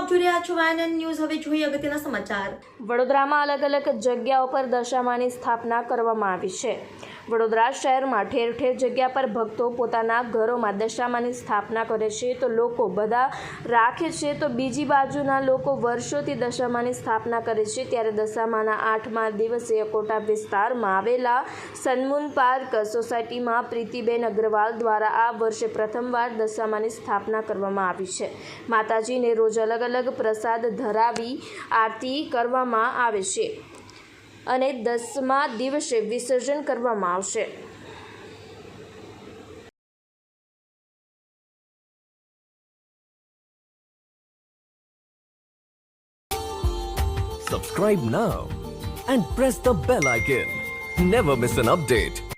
જોઈ રહ્યા છો? વાયન ન્યૂઝ હવે જોઈએ અગત્યના સમાચાર. વડોદરામાં અલગ અલગ જગ્યાઓ પર દશામાની સ્થાપના કરવામાં આવી છે. વડોદરા શહેરમાં ઠેર ઠેર જગ્યા પર ભક્તો પોતાના ઘરોમાં દશામાની સ્થાપના કરે છે. તો લોકો બધા રાખે છે. તો બીજી બાજુના લોકો વર્ષોથી દશામાની સ્થાપના કરે છે. ત્યારે દશામાના આઠમા દિવસે અકોટા વિસ્તારમાં આવેલા સન્મુન પાર્ક સોસાયટીમાં પ્રીતિબેન અગ્રવાલ દ્વારા આ વર્ષે પ્રથમવાર દશામાની સ્થાપના કરવામાં આવી છે. માતાજીને રોજ અલગ અલગ પ્રસાદ ધરાવી આરતી કરવામાં આવે છે. અને દસમા દિવસે વિસર્જન કરવામાં આવશે Subscribe now and press the bell icon. Never miss an update.